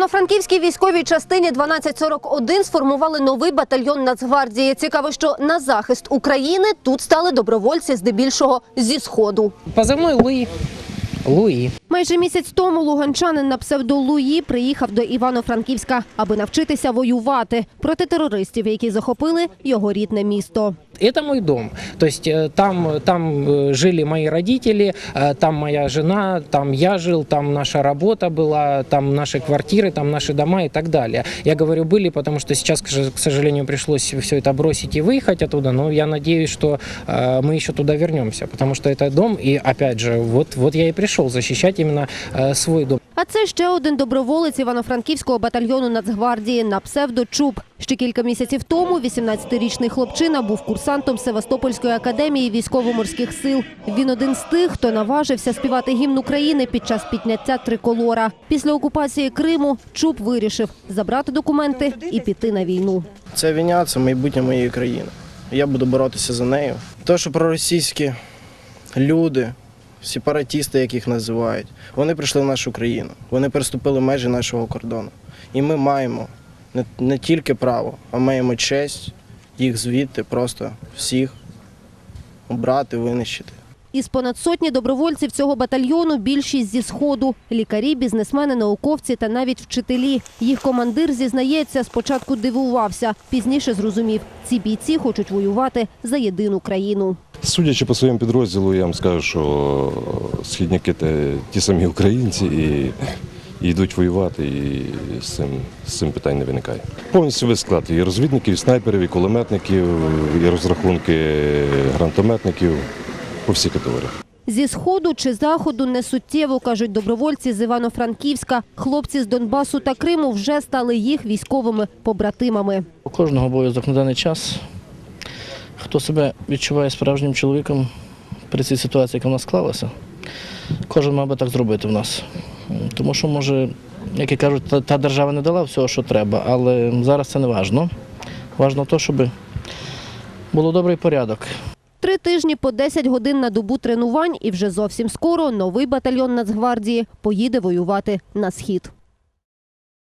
Івано-Франківській військовій частині 1241 сформували новий батальйон Нацгвардії. Цікаво, що на захист України тут стали добровольці здебільшого зі сходу. Позывной Луи. Луи. Майже місяць тому луганчанин на псевдо Луї приїхав до Івано-Франківська, аби навчитися воювати проти терористів, які захопили його рідне місто. Это мой дом. То есть э, там, там э, жили мои родители, э, там моя жена, там я жил, там наша работа была, там наши квартиры, там наши дома и так далее. Я говорю были, потому что сейчас, к сожалению, пришлось все это бросить и выехать оттуда, но я надеюсь, что мы еще туда вернемся, потому что это дом, и опять же, вот, вот я и пришел защищать именно свой дом. А це ще один доброволець Івано-Франківського батальйону Нацгвардії на псевдо Чуб. Ще кілька місяців тому 18-річний хлопчина був курсантом Севастопольської академії військово-морських сил. Він один з тих, хто наважився співати гімн України під час підняття триколора. Після окупації Криму Чуб вирішив забрати документи і піти на війну. Ця війна це майбутнє моєї країни. Я буду боротися за нею. Те, що проросійські люди, сепаратісти, яких називають, вони прийшли в нашу країну. Вони переступили межі нашого кордону. І ми маємо не, не тільки право, а маємо честь їх звідти просто всіх обрати, винищити. Із понад сотні добровольців цього батальйону більшість зі сходу – лікарі, бізнесмени, науковці та навіть вчителі. Їх командир зізнається, спочатку дивувався, пізніше зрозумів – ці бійці хочуть воювати за єдину країну. Судячи по своєму підрозділу, я вам скажу, що східняки це ті самі українці і, і йдуть воювати, і з цим, з цим питань не виникає. Повністю весь склад і розвідників, і снайперів, і кулеметників, і розрахунки гранатометників по всій категорії. Зі сходу чи заходу не суттєво, кажуть добровольці з Івано-Франківська. Хлопці з Донбасу та Криму вже стали їх військовими побратимами. У кожного обов'язок на даний час. Хто себе відчуває справжнім чоловіком при цій ситуації, яка в нас склалася, кожен мав би так зробити в нас. Тому що, може, як і кажуть, та, та держава не дала всього, що треба, але зараз це не важно. Важно те, щоб було добрий порядок. Три тижні по 10 годин на добу тренувань і вже зовсім скоро новий батальйон Нацгвардії поїде воювати на схід.